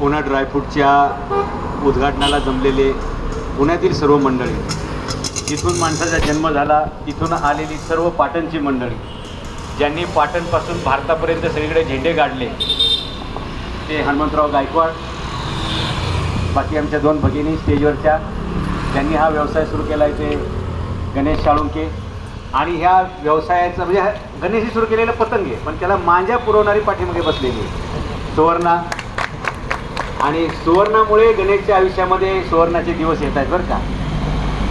पुणा ड्रायफ्रूटच्या उद्घाटनाला जमलेले पुण्यातील सर्व मंडळी. जिथून माणसाचा जन्म झाला तिथून आलेली सर्व पाटणची मंडळी. ज्यांनी पाटणपासून भारतापर्यंत सगळीकडे झेंडे काढले ते हनुमंतराव गायकवाड बाकी आमच्या दोन भगिनी स्टेजवरच्या त्यांनी हा व्यवसाय सुरू केला आहे ते गणेश साळुंके आणि ह्या व्यवसायाचं म्हणजे गणेशही सुरू केलेलं पतंग आहे पण त्याला मांजा पुरवणारी पाठीमागे बसलेली आहे. सुवर्णा आणि सुवर्णामुळे गणेशच्या आयुष्यामध्ये सुवर्णाचे दिवस येत आहेत बरं का.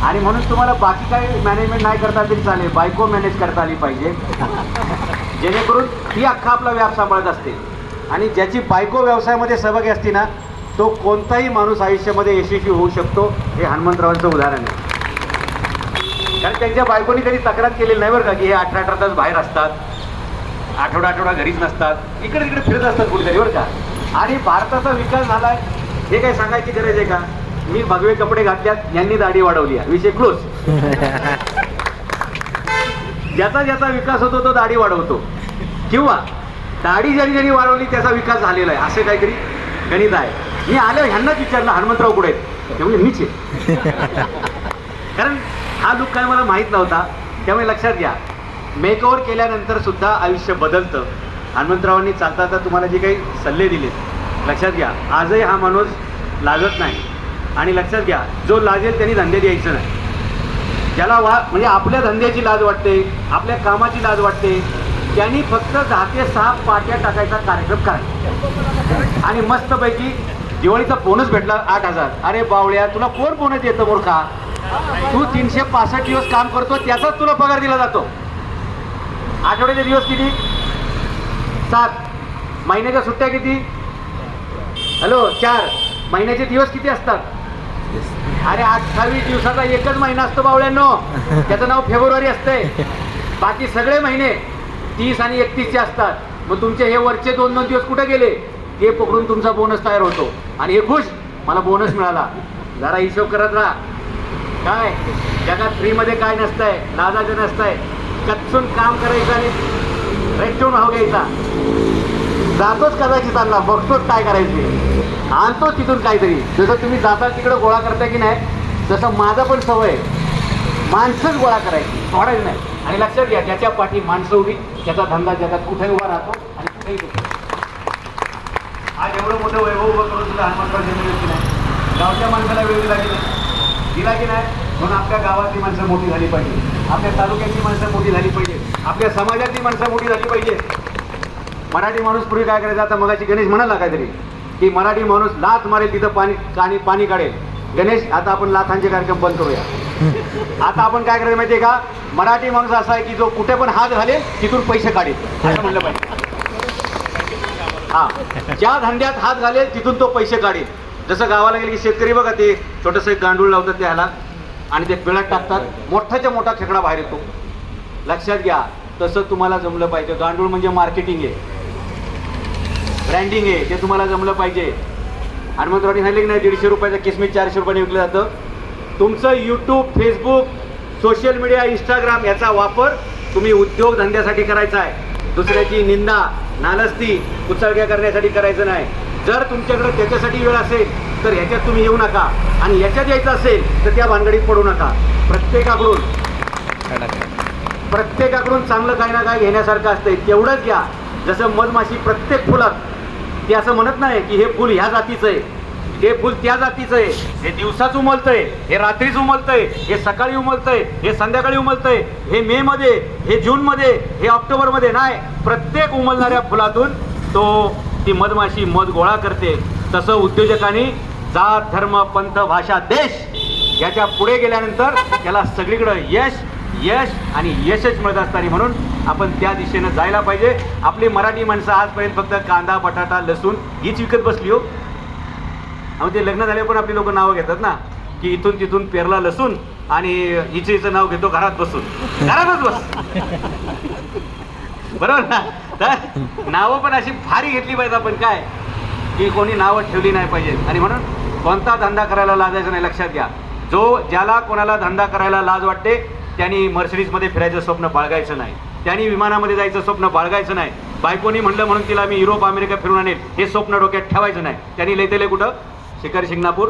आणि म्हणून तुम्हाला बाकी काही मॅनेजमेंट नाही करता तरी चालेल बायको मॅनेज करता आली पाहिजे. जेणेकरून ती अख्खा आपला व्याप सांभाळत असते. आणि ज्याची बायको व्यवसायामध्ये सहभागी असते ना तो कोणताही माणूस आयुष्यामध्ये यशस्वी होऊ शकतो हे हनुमंतरावांचं उदाहरण आहे. कारण त्यांच्या बायकोनी कधी तक्रार केलेली नाही बरं का की हे अठरा अठरा तास बाहेर असतात आठवडा आठवडा घरीच नसतात इकडे तिकडे फिरत असतात कुठेतरी बरं का. आणि भारताचा विकास झालाय. हे काही सांगायची गरज आहे का? मी भगवे कपडे घातल्यात यांनी दाढी वाढवली आहे. विषय क्लोज ज्याचा ज्याचा विकास होतो तो दाढी वाढवतो. किंवा दाढी ज्यांनी ज्यांनी वाढवली त्याचा विकास झालेला आहे. असे काहीतरी गणित आहे. मी आलो ह्यांनाच विचारलं हनुमंतराव कुठे आहेत? मीच आहे. कारण हा लुक काय मला माहीत नव्हता. त्यामुळे लक्षात घ्या. मेकओव्हर केल्यानंतर सुद्धा आयुष्य बदलतं. हनुमंतरावांनी चालता तुम्हाला जे काही सल्ले दिले लक्षात घ्या. आजही हा माणूस लाजत नाही. आणि लक्षात घ्या जो लाजेल त्यांनी धंदे द्यायचं नाही. ज्याला वा म्हणजे आपल्या धंद्याची लाज वाटते आपल्या कामाची लाज वाटते त्यांनी फक्त दहा ते सहा पाट्या टाकायचा कार्यक्रम करायचा आणि मस्तपैकी दिवाळीचा बोनस भेटला आठ हजार. अरे बावळ्या तुला कोण बोनस येतं मूर्खा? तू तीनशे पासष्ट दिवस काम करतो त्याचाच तुला पगार दिला जातो. आठवड्याचे दिवस किती? सात. महिन्याच्या सुट्ट्या किती? हॅलो चार. महिन्याचे दिवस किती असतात? अरे अठ्ठावीस दिवसाचा एकच महिना असतो बावळ्यांनो. त्याचं नाव फेब्रुवारी असतंय. बाकी सगळे महिने तीस आणि एकतीसचे असतात. मग तुमचे हे वरचे दोन दोन दिवस कुठे गेले? ते पकडून तुमचा बोनस तयार होतो. आणि हे खुश मला बोनस मिळाला. जरा हिशोब करत राहा. काय? जगात फ्रीमध्ये काय नसतंय? लाजाचं नसतंय. कच्चून काम करायचं आणि रेस्टून भाव घ्यायचा. जातोच करायची चालला बघतोच काय करायचे. आणतोच तिथून काहीतरी. जसं तुम्ही जाता तिकडं गोळा करता की नाही तसं माझा पण सवय आहे. माणसंच गोळा करायची. सोडायची नाही. आणि लक्षात घ्या त्याच्या पाठी माणसं उभी त्याचा धंदा जगात कुठे उभा राहतो आणि कुठेही आज एवढं मोठं वैभव उभं करून तुला हनुमंतराव जन्मले की नाही? गावच्या माणसाला वेळ दिला की नाही? दिला की नाही? म्हणून आपल्या गावातली माणसं मोठी झाली पाहिजे. आपल्या तालुक्यातली माणसं मोठी झाली पाहिजे. आपल्या समाजातली माणसं मोठी झाली पाहिजे. मराठी माणूस पूर्वी काय करायचा? आता मगाची गणेश म्हणाला काहीतरी की मराठी माणूस लाथ मारेल तिथं पाणी काणी पाणी काढेल. गणेश आता आपण लाथांचे कार्यक्रम बंद करूया. आता आपण काय करायचं माहितीये का? मराठी माणूस असा आहे की जो कुठे पण हात घालेल तिथून पैसे काढेल. असं म्हणलं पाहिजे. हा. ज्या धंद्यात हात घालेल तिथून तो पैसे काढेल. जसं गावाला गेले की शेतकरी बघा ते छोटंसं एक गांडूळ लावतात त्याला आणि ते पिळत टाकतात. मोठाच्या मोठा खेकडा बाहेर येतो. लक्षात घ्या तसं तुम्हाला जमलं पाहिजे. गांडूळ म्हणजे मार्केटिंग आहे. ब्रँडिंग आहे ते तुम्हाला जमलं पाहिजे. हनुमंतरावनी सांगितलं की नाही दीडशे रुपयाचं किसमिस चारशे रुपयाने विकलं जातं. तुमचं YouTube Facebook social media Instagram याचा वापर तुम्ही उद्योगधंद्यासाठी करायचा आहे. दुसऱ्याची निंदा नालस्ती उचलक्या करण्यासाठी करायचं नाही. जर तुमच्याकडे त्याच्यासाठी वेळ असेल तर ह्याच्यात तुम्ही येऊ नका. आणि याच्यात यायचं असेल तर त्या भानगडीत पडू नका. प्रत्येकाकडून प्रत्येकाकडून चांगलं काही ना काय घेण्यासारखं असतंय. तेवढंच घ्या. जसं मधमाशी प्रत्येक फुलात ते असं म्हणत नाही की हे फुल ह्या जातीचं आहे. हे फुल त्या जातीचं आहे. हे दिवसाच उमलतंय हे रात्रीच उमलतंय हे सकाळी उमलतंय हे संध्याकाळी उमलतंय हे मे मध्ये हे जून मध्ये हे ऑक्टोबरमध्ये नाही. प्रत्येक उमलणाऱ्या फुलातून तो ती मधमाशी मध गोळा करते. तसं उद्योजकांनी जात धर्म पंथ भाषा देश याच्यापुढे गेल्यानंतर त्याला सगळीकडं यश यश आणि यशच मिळत असताना म्हणून आपण त्या दिशेनं जायला पाहिजे. आपली मराठी माणसं आजपर्यंत फक्त कांदा बटाटा लसूण हीच विकत बसली हो. आणि ते लग्न झाले पण आपली लोक नावं घेतात ना. की इथून तिथून पेरला लसूण आणि हिचं हिचं नाव घेतो घरात बसून. घरातच बस. बरोबर ना? तर नावं पण अशी भारी घेतली पाहिजे आपण काय? की कोणी नावं ठेवली नाही पाहिजे. आणि म्हणून कोणता धंदा करायला लाजायचा नाही लक्षात घ्या. जो ज्याला कोणाला धंदा करायला लाज वाटते त्यांनी मर्सिडीजमध्ये फिरायचं स्वप्न बाळगायचं नाही. त्यांनी विमानामध्ये जायचं स्वप्न बाळगायचं नाही. बायकोनी म्हणलं म्हणून तिला मी युरोप अमेरिका फिरून आणेल. हे स्वप्न डोक्यात ठेवायचं नाही. त्यांनी लय कुठं? शिकारी शिंगणापूर.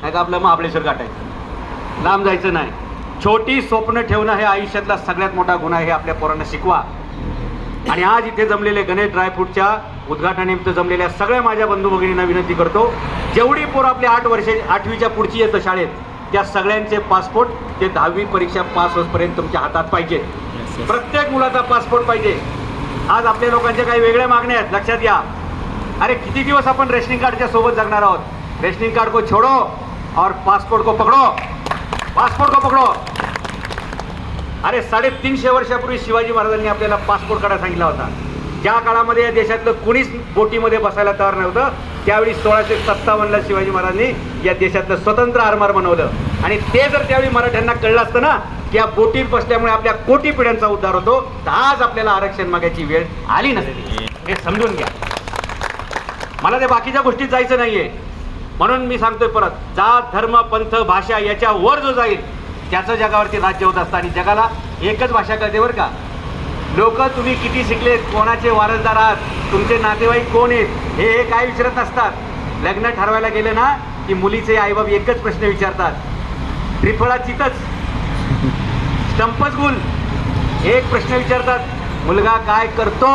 नाही का आपलं महाबळेश्वर गाठायचं लांब जायचं नाही. छोटी स्वप्न ठेवणं हे आयुष्यातला सगळ्यात मोठा गुन्हा आहे हे आपल्या पोरांना शिकवा. आणि आज इथे जमलेले गणेश ड्रायफ्रूटच्या उद्घाटनानिमित्त जमलेल्या सगळ्या माझ्या बंधू भगिनींना विनंती करतो जेवढी पोर आपल्या आठ वर्षे आठवीच्या पुढची येतं शाळेत त्या सगळ्यांचे पासपोर्ट ते दहावी परीक्षा पास होतपर्यंत तुमच्या हातात पाहिजे. प्रत्येक मुलाचा पासपोर्ट पाहिजे. आज आपल्या लोकांच्या काही वेगळ्या मागण्या आहेत. लक्षात घ्या. अरे किती दिवस आपण रेशनिंग कार्डच्या सोबत जगणार आहोत? रेशनिंग कार्ड को छोडो और पासपोर्ट को पकडो. पासपोर्ट को पकडो. अरे साडेतीनशे वर्षापूर्वी शिवाजी महाराजांनी आपल्याला पासपोर्ट काढायला सांगितला होता. ज्या काळामध्ये या देशातलं कुणीच बोटीमध्ये बसायला तयार नव्हतं त्यावेळी सोळाशे सत्तावन्नला शिवाजी महाराजांनी या देशातलं स्वतंत्र आरमार बनवलं. आणि ते जर त्यावेळी मराठ्यांना कळलं असतं ना की बोटीत बसल्यामुळे आपल्या कोटी पिढ्यांचा उद्धार होतो. तर आज आपल्याला आरक्षण मागायची वेळ आली नसते हे समजून घ्या. मला ते बाकीच्या गोष्टीत जायचं नाहीये. म्हणून मी सांगतोय परत जात धर्म पंथ भाषा याच्या वर जो जाईल त्याचं जगावरती राज्य होत असतं आणि जगाला एकच भाषा कळते बरं का. लोक तुम्ही किती शिकले कोणाचे वारसदार आहात तुमचे नातेवाईक कोण आहेत हे हे काय विचारत नसतात. लग्न ठरवायला गेलं ना की मुलीचे आईबाब एकच प्रश्न विचारतात. त्रिफळा चितच स्टंपच गुल एक प्रश्न विचारतात मुलगा काय करतो?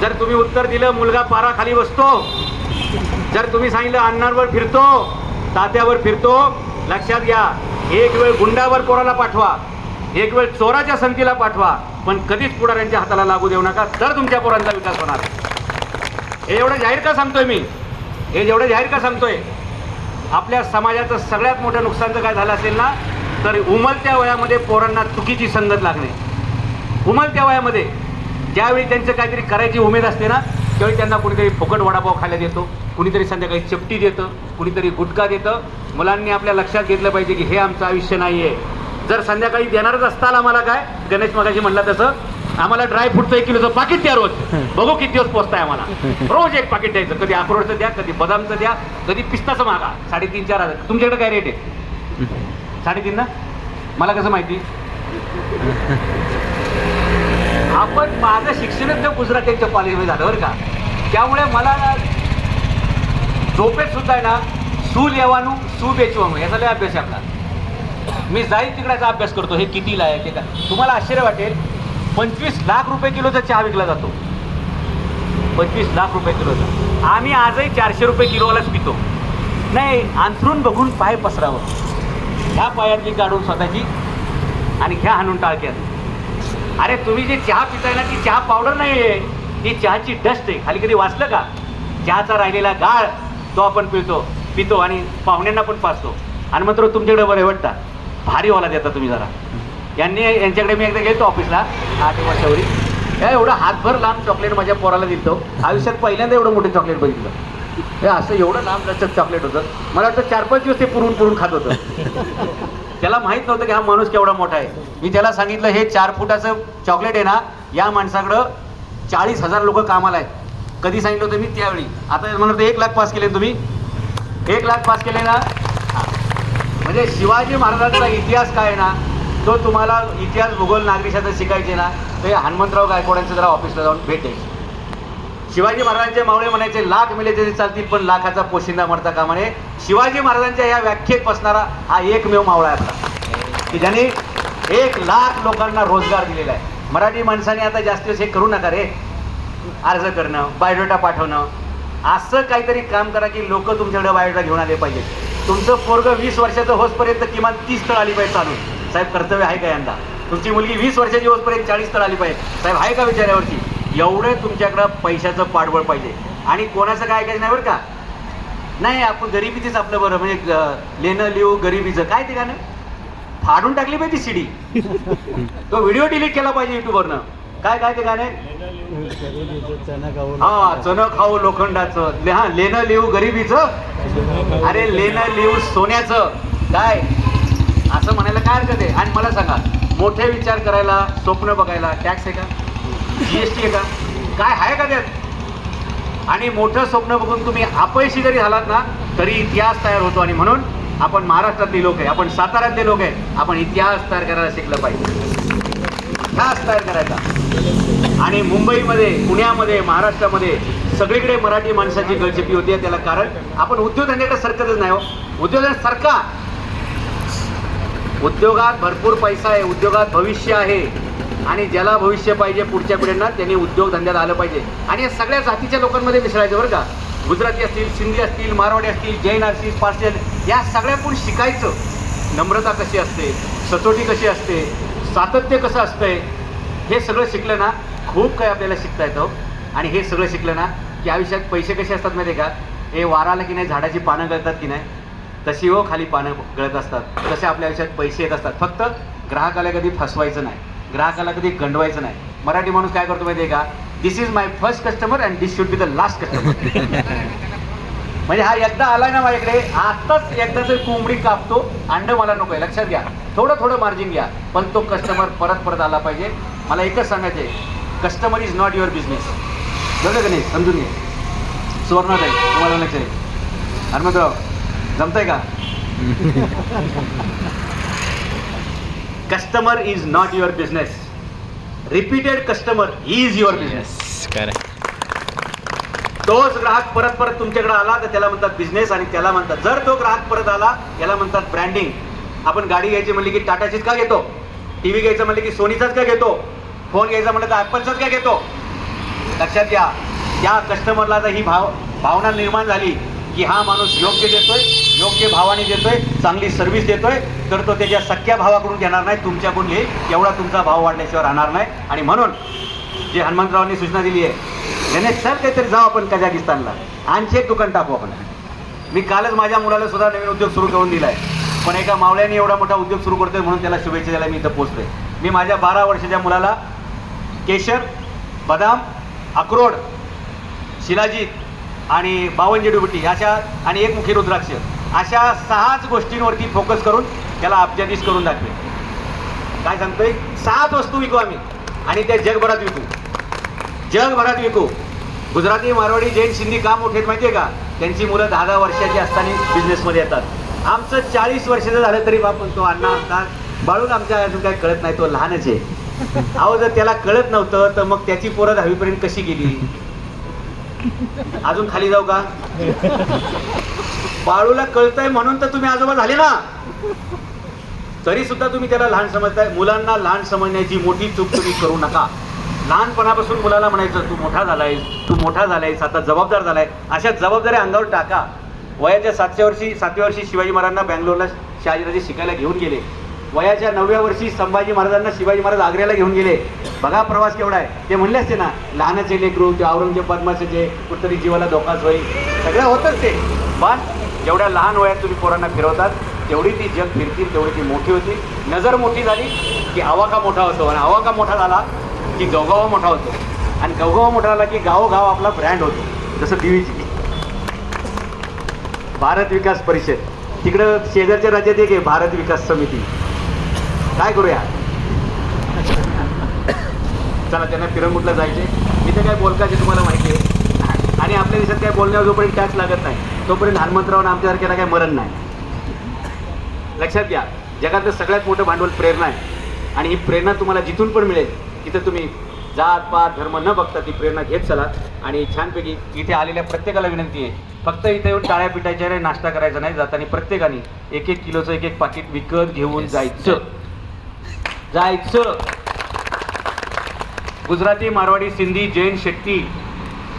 जर तुम्ही उत्तर दिलं मुलगा पारा खाली बसतो. जर तुम्ही सांगितलं अण्णांवर फिरतो तात्यावर फिरतो लक्षात घ्या एक वेळ गुंडावर पोराला पाठवा एक वेळ चोराच्या संतीला पाठवा पण कधीच पुढाऱ्यांच्या हाताला लागू देऊ नका तर तुमच्या पोरांचा विकास होणार. हे एवढं जाहीर का सांगतोय मी? हे जेवढं जाहीर का सांगतोय? आपल्या समाजाचं सगळ्यात मोठं नुकसान जर काय झालं असेल ना? तर उमलत्या वयामध्ये पोरांना चुकीची संगत लागणे. उमलत्या वयामध्ये ज्यावेळी त्यांचं काहीतरी करायची उमेद असते ना त्यावेळी त्यांना कुणीतरी फुकट वडापाव खायला देतो कुणीतरी संध्याकाळी चपटी देतं कुणीतरी गुटखा देतं. मुलांनी आपल्या लक्षात घेतलं पाहिजे की हे आमचं आयुष्य नाही आहे जर संध्याकाळी देणारच असताल आम्हाला काय गणेश मगाशी म्हणला तसं आम्हाला ड्राय फ्रूटचं एक किलोचं पाकिट द्या रोज बघू किती दिवस पोचताय आम्हाला. रोज एक पाकिट द्यायचं. कधी अक्रोडचं द्या कधी बदामचं द्या कधी पिस्ताचं मागा. साडेतीन चार हजार. तुमच्याकडे काय रेट आहे? साडेतीन ना? मला कसं माहिती? आपण माझं शिक्षणच जर गुजरातेच्या कॉलेजमध्ये झालं बरं का. त्यामुळे मला ना झोपेत सुद्धा आहे ना सूल येवानू सू बेचवानू याचा लय अभ्यास आहे आपला. मी जाईल तिकडाचा अभ्यास करतो हे कितीला आहे ते का? तुम्हाला आश्चर्य वाटेल पंचवीस लाख रुपये किलोचा चहा विकला जातो. पंचवीस लाख रुपये किलोचा आम्ही आजही चारशे रुपये किलोवालाच पितो. नाही अंथरून बघून पाय पसरावं. ह्या पायातली काढून स्वतःची आणि घ्या हाणून टाळक्यात. अरे तुम्ही जी चहा पिताय ना ती चहा पावडर नाही आहे ती चहाची डस्ट आहे. खाली कधी वाचलं का? चहाचा राहिलेला गाळ तो आपण पितो पितो आणि पाहुण्यांना पण पाचतो. आणि मात्र तुमच्याकडे बरे वाटता? भारीवाला देता तुम्ही जरा. यांनी यांच्याकडे मी एकदा गेलो ऑफिसला आठ वर्षावरी. हे एवढं हातभर लांब चॉकलेट माझ्या पोराला दिलतो. आयुष्यात पहिल्यांदा एवढं मोठं चॉकलेट बघितलं. हे असं एवढं लांब लचक चॉकलेट होतं. मला वाटतं चार पाच दिवस ते पुरून पुरून खात होतं. त्याला माहीत नव्हतं की हा माणूस केवढा मोठा आहे. मी त्याला सांगितलं हे चार फुटाचं चॉकलेट आहे ना या माणसाकडं चाळीस हजार लोक कामाला आहेत. कधी सांगितलं होतं मी? त्यावेळी. आता म्हणतो एक लाख पास केले तुम्ही? एक लाख पास केले ना? म्हणजे शिवाजी महाराजांचा इतिहास काय आहे ना? तो तुम्हाला इतिहास भूगोल नागरिकाचा शिकायचे ना? ते हनुमंतराव गायकवाडांचं जरा ऑफिसला जाऊन भेट द्यायची शिवाजी महाराजांचे मावळे म्हणायचे लाख मिले तरी चालतील पण लाखाचा पोशिंदा मरता कामा नये शिवाजी महाराजांच्या या व्याख्येत बसणारा हा एकमेव मावळा आहे की ज्याने एक लाख लोकांना रोजगार दिलेला आहे. मराठी माणसाने आता जास्त हे करू नका रे. अर्ज करणं बायोडेटा पाठवणं असं काहीतरी काम करा की लोक तुमच्याकडे बायोडेटा घेऊन आले पाहिजेत. तुमचं पोरग वीस वर्षाचं होसपर्यंत किमान तीस तळ आली पाहिजे चालू साहेब कर्तव्य आहे का यंदा? तुमची मुलगी वीस वर्षाची होसपर्यंत चाळीस तळ आली पाहिजे. साहेब आहे का विचारावरती? एवढं तुमच्याकडं पैशाचं पाठबळ पाहिजे. आणि कोणाचं काय ऐकायचं नाही बरं का? नाही आपण गरिबीचीच आपलं बरं म्हणजे लेणं लिहू गरिबीचं काय ते गाणं? फाडून टाकली पाहिजे ती सीडी तो व्हिडिओ डिलीट केला पाहिजे युट्यूबवरनं काय काय ते गाणे? हा चण खाऊ लोखंडाचं. हा लेणं लिहू गरिबीचं? अरे लेणं लिहू सोन्याचं. काय? असं म्हणायला काय हरकत आहे? आणि मला सांगा मोठे विचार करायला स्वप्न बघायला टॅक्स आहे का? जी एस टी आहे का? काय आहे का त्यात? आणि मोठं स्वप्न बघून तुम्ही अपयशी जरी झालात ना तरी इतिहास तयार होतो. आणि म्हणून आपण महाराष्ट्रातले लोक आहे आपण साताऱ्यातले लोक आहे आपण इतिहास तयार करायला शिकलं पाहिजे. इतिहास तयार करायचा. आणि मुंबईमध्ये पुण्यामध्ये महाराष्ट्रामध्ये सगळीकडे मराठी माणसाची गळचेपी होती त्याला कारण आपण उद्योगधंद्याकडे सरकतच नाही हो. उद्योगधंदा सरका. उद्योगात भरपूर पैसा आहे उद्योगात भविष्य आहे. आणि ज्याला भविष्य पाहिजे पुढच्या पिढ्यांना त्यांनी उद्योगधंद्यात आलं पाहिजे. आणि या सगळ्या जातीच्या लोकांमध्ये मिसळायचं बरं का? गुजराती असतील सिंधी असतील मारवाडी असतील जैन असतील पारसी असतील या सगळ्यातून शिकायचं? नम्रता कशी असते? सचोटी कशी असते? सातत्य कसं असतंय? हे सगळं शिकलं ना खूप काही आपल्याला शिकता येतं. आणि हे सगळं शिकलं ना की आयुष्यात पैसे कसे असतात माहिती आहे का? हे वाराला की नाही झाडाची पानं गळतात की नाही? तशी हो खाली पानं गळत असतात. तसे आपल्या आयुष्यात पैसे येत असतात. फक्त ग्राहकाला कधी फसवायचं नाही. ग्राहकाला कधी गंडवायचं नाही. मराठी माणूस काय करतो माहिती आहे का? This is my first customer and this should be the last customer म्हणजे हा एकदा आलाय ना माझ्याकडे आताच एकदा जर कोंबडी कापतो अंड मला नको आहे. लक्षात घ्या. थोडं थोडं मार्जिन घ्या. पण तो कस्टमर परत परत आला पाहिजे. मला एकच सांगायचं आहे customer is not your business बरोबर का नाही? समजून घे सुवर्णाताई तुम्हाला लक्ष आहे हनुमंतराव जमतंय का? Customer is not your business repeated customer is your business तोच ग्राहक परत परत तुमच्याकडे आला तर त्याला म्हणतात बिझनेस आणि त्याला म्हणतात जर तो ग्राहक परत आला याला म्हणतात ब्रँडिंग आपण गाडी घ्यायची म्हणली की टाटाचीच का घेतो? टी व्ही घ्यायचं म्हणलं की सोनीचाच का घेतो? फोन घ्यायचा म्हणलं तर ॲपलचाच का घेतो? लक्षात घ्या त्या कस्टमरला जर ही भाव भावना निर्माण झाली. की हा माणूस योग्य देतोय योग्य भावाने देतोय चांगली सर्व्हिस देतोय तर तो त्याच्या सख्या भावाकडून घेणार नाही तुमच्याकडून येईल एवढा तुमचा भाव वाढल्याशिवाय राहणार नाही. आणि म्हणून जे हनुमंतरावांनी सूचना दिली आहे गणेश सर काहीतरी जाऊ आपण कझाकिस्तानला. आणखी एक दुकान टाकू आपण. मी कालच माझ्या मुलाला सुद्धा नवीन उद्योग सुरू करून दिला आहे पण एका मावळ्याने एवढा मोठा उद्योग सुरू करतोय म्हणून त्याला शुभेच्छा द्यायला मी इथं पोचतोय मी माझ्या बारा वर्षाच्या मुलाला केशर बदाम अक्रोड शिलाजीत आणि बावनजी डुबटी अशा आणि एक मुखी रुद्राक्ष अशा सहाच गोष्टींवरती फोकस करून त्याला अब्जाधीश करून दाखवे काय सांगतोय? सहाच वस्तू विकू आम्ही. आणि त्या जगभरात विकू. जगभरात विकू. गुजराती मारवाडी जैन सिंधी का मोठे आहेत माहिती आहे का? त्यांची मुलं दहा दहा वर्षाची असताना बिझनेसमध्ये येतात. आमचं चाळीस वर्षाचं झालं तरी बाप तो अण्णा आमचा बाळून आमच्या अजून काय कळत नाही तो लहानच आहे. अहो जर त्याला कळत नव्हतं तर मग त्याची पोरं दहावीपर्यंत कशी गेली? अजून खाली जाऊ का? बाळूला कळतंय म्हणून तर तुम्ही आजोबा झाले ना. तरी सुद्धा तुम्ही त्याला लहान समजताय. मुलांना लहान समजण्याची मोठी चूक तुम्ही करू नका. लहानपणापासून मुलाला म्हणायचं तू मोठा झालायस तू मोठा झालायस आता जबाबदार झालाय. अशा जबाबदाऱ्या अंगावर टाका. वयाच्या सातशे वर्षी सातव्या वर्षी शिवाजी महाराजांना बँगलोरला शहाजीराजे शिकायला घेऊन गेले. वयाच्या नवव्या वर्षी संभाजी महाराजांना शिवाजी महाराज आग्र्याला घेऊन गेले. बघा प्रवास केवढा आहे. ते म्हणले असते ना लहानचे लेकरू ते औरंगजेब पद्माचे कुठतरी जीवाला धोकाच होईल. सगळं होतच ते. पण जेवढ्या लहान वयात तुम्ही पोरांना फिरवतात तेवढी ती जग फिरतील तेवढी ती मोठी होती नजर मोठी झाली की आवाका मोठा होतो. आणि आवाका मोठा झाला की गवगावा मोठा होतो. आणि गवगावा मोठा झाला की गावोगाव आपला ब्रँड होतो. जसं टीव्हीची भारत विकास परिषद. तिकडं शेजारच्या राज्यात एक आहे भारत विकास समिती. काय करूया? चला त्यांना पिरंगुटला जायचे इथे काय बोलकाचे तुम्हाला माहिती आहे? आणि आपल्या देशात काय बोलण्यावर जोपर्यंत टॅक्स लागत नाही तोपर्यंत हनुमंतराव आमच्यासारख्याला काय मरण नाही. लक्षात घ्या जगातलं सगळ्यात मोठं भांडवल प्रेरणा आहे. आणि ही प्रेरणा तुम्हाला जिथून पण मिळेल तिथं तुम्ही जात पात धर्म न बघता ती प्रेरणा घेत चला. आणि छानपैकी इथे आलेल्या प्रत्येकाला विनंती आहे फक्त इथे येऊन टाळ्या पिटायच्या नाश्ता करायचा नाही जाताना प्रत्येकाने एक एक किलोचं एक एक पाकिट विकत घेऊन जायचं. जायचं. गुजराती मारवाडी सिंधी जैन शेट्टी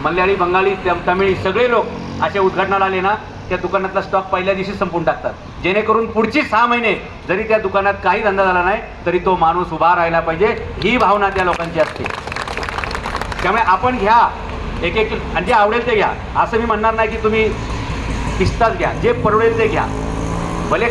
मल्याळी बंगाली तमिळी सगळे लोक अशा उद्घाटनाला आले ना त्या दुकानातला स्टॉक पहिल्या दिवशी संपून टाकतात. जेणेकरून पुढची सहा महिने जरी त्या दुकानात काही धंदा झाला नाही तरी तो माणूस उभा राहिला पाहिजे ही भावना त्या लोकांची असते. त्यामुळे आपण घ्या एक एक किलो आणि जे आवडेल ते घ्या. असं मी म्हणणार नाही की तुम्ही पिस्ताच घ्या जे परवडेल ते घ्या. भले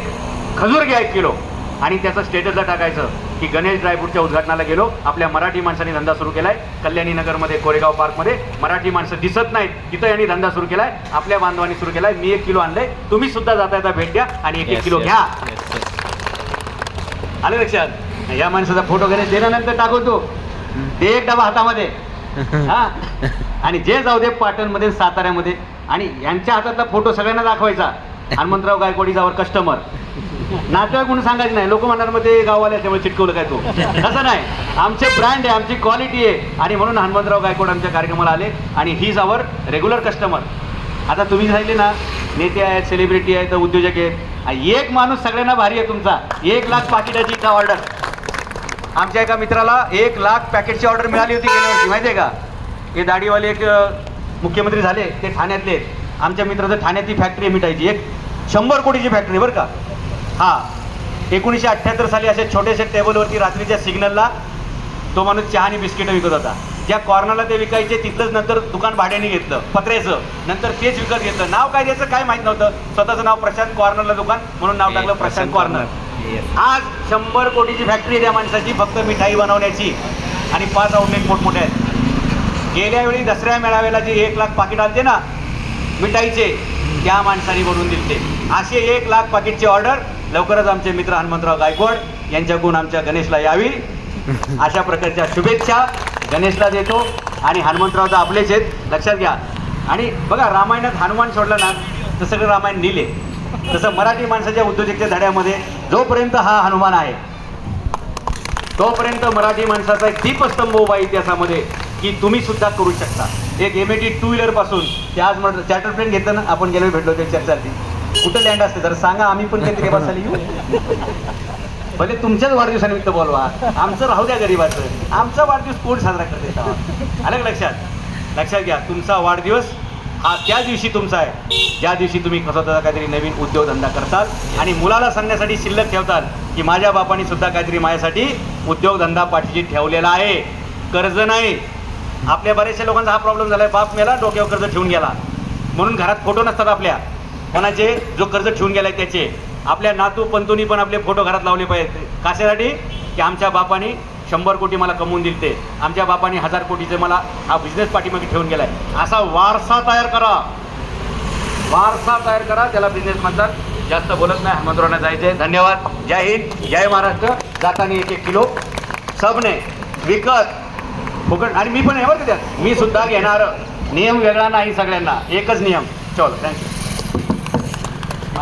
खजूर घ्या एक किलो आणि त्याचं स्टेटसला टाकायचं. की गणेश ड्रायफ्रूटच्या उद्घाटनाला गेलो. आपल्या मराठी माणसांनी धंदा सुरू केलाय. कल्याणी नगरमध्ये कोरेगाव पार्कमध्ये मराठी माणसं दिसत नाहीत. तिथं यांनी धंदा सुरू केलाय. आपल्या बांधवांनी सुरू केलाय. मी एक किलो आणलंय. तुम्ही सुद्धा जाता येता भेट द्या आणि एक एक किलो घ्या. आलं लक्षात? या माणसाचा फोटो गणेश देण्यानंतर टाकवतो. ते एक डबा हातामध्ये. हा? आणि जे जाऊ दे पाटणमध्ये साताऱ्यामध्ये. आणि यांच्या हातातला फोटो सगळ्यांना दाखवायचा. हनुमंतराव गायकवाडीजावर कस्टमर नाटक म्हणून सांगायचं नाही. लोक म्हणणार मग ते गाववाले त्यामुळे चिटकवलं काय तो? असं नाही. आमचे ब्रँड आहे आमची क्वालिटी आहे. आणि म्हणून हनुमंतराव गायकवाड आमच्या कार्यक्रमाला आले. आणि he's our our regular customer. आता तुम्ही सांगितले ना नेते आहेत सेलिब्रिटी आहेत उद्योजक आहेत. आणि एक माणूस सगळ्यांना भारी आहे तुमचा. एक लाख पाकिटाची का ऑर्डर आमच्या एका मित्राला एक लाख पॅकेटची ऑर्डर मिळाली होती गेल्या वर्षी माहिती आहे का? हे दाढीवाले एक मुख्यमंत्री झाले ते ठाण्यातले आमच्या मित्राचं ठाण्याची फॅक्टरी आहे एक शंभर कोटीची फॅक्टरी बरं का? हां एकोणीसशे अठ्ठ्याहत्तर साली असे छोटेसे टेबलवरती रात्रीच्या सिग्नलला तो माणूस चहा आणि बिस्किटं विकत होता. ज्या कॉर्नरला ते विकायचे तिथलंच नंतर दुकान भाड्याने घेतलं पत्र्याचं. नंतर तेच विकत घेतलं. नाव काय द्यायचं काय माहीत नव्हतं. स्वतःचं नाव प्रशांत कॉर्नरला दुकान म्हणून नाव टाकलं प्रशांत कॉर्नर आज शंभर कोटीची फॅक्टरी आहे त्या माणसाची फक्त मिठाई बनवण्याची. आणि पाच आउटलेट मोठमोठे आहेत. गेल्या वेळी दसऱ्या मेळाव्याला जे एक लाख पाकिट आलते ना मिठाईचे त्या माणसाने बनवून दिलते. असे एक लाख पाकिटची ऑर्डर लवकरच आमचे मित्र हनुमंतराव गायकवाड यांच्याकडून आमच्या गणेशला यावी. अशा प्रकारच्या शुभेच्छा गणेशला देतो. आणि हनुमंतराव तर आपलेच आहेत. लक्षात घ्या. आणि बघा रामायणात हनुमान सोडलं ना तर सगळं रामायण लिहिले. तसं मराठी माणसाच्या उद्योजकच्या धड्यामध्ये जोपर्यंत हा हनुमान आहे तोपर्यंत मराठी माणसाचा एक दीपस्तंभ उभा इतिहासामध्ये की तुम्ही सुद्धा करू शकता. एक एम ए टी टू व्हीलरपासून ते आज म्हटलं चार्टर प्लेन घेतलं ना आपण गेलो भेटलो ते चर्चा कुठं लँड असते? जर सांगा आम्ही पण काहीतरी बसायला येऊ. भले तुमच्याच वाढदिवसानिमित्त बोलवा. आमचं राहू द्या गरीबाचं. आमचा वाढदिवस कोण साजरा करते आलं का लक्षात? लक्षात घ्या तुमचा वाढदिवस हा त्या दिवशी तुमचा आहे. ज्या दिवशी तुम्ही स्वतःचा काहीतरी नवीन उद्योगधंदा करतात आणि मुलाला सांगण्यासाठी शिल्लक ठेवतात की माझ्या बापाने सुद्धा काहीतरी माझ्यासाठी उद्योगधंदा पाठीशी ठेवलेला आहे. कर्ज नाही. आपल्या बऱ्याचशा लोकांचा हा प्रॉब्लेम झाला आहे बाप मेला डोक्यावर कर्ज ठेवून गेला. म्हणून घरात फोटो नसतात आपल्या. कोणाचे? जो कर्ज ठेवून गेलाय त्याचे. आपल्या नातू पंतूनी पण आपले फोटो घरात लावले पाहिजेत कशासाठी? की आमच्या बापाने शंभर कोटी मला कमवून दिलते. आमच्या बापाने हजार कोटीचे मला हा बिझनेस पाठीमागे ठेवून गेलाय. असा वारसा तयार करा. वारसा तयार करा. त्याला बिझनेस म्हणतात. जास्त बोलत नाही. हनुमंतरावना जायचे धन्यवाद. जय हिंद. जय महाराष्ट्र. जाताना एक एक किलो. सबने विकत. फुकट. आणि मी पण आहे बरं त्यात. मी सुद्धा घेणार. नियम वेगळा नाही सगळ्यांना. एकच नियम. चल थँक्यू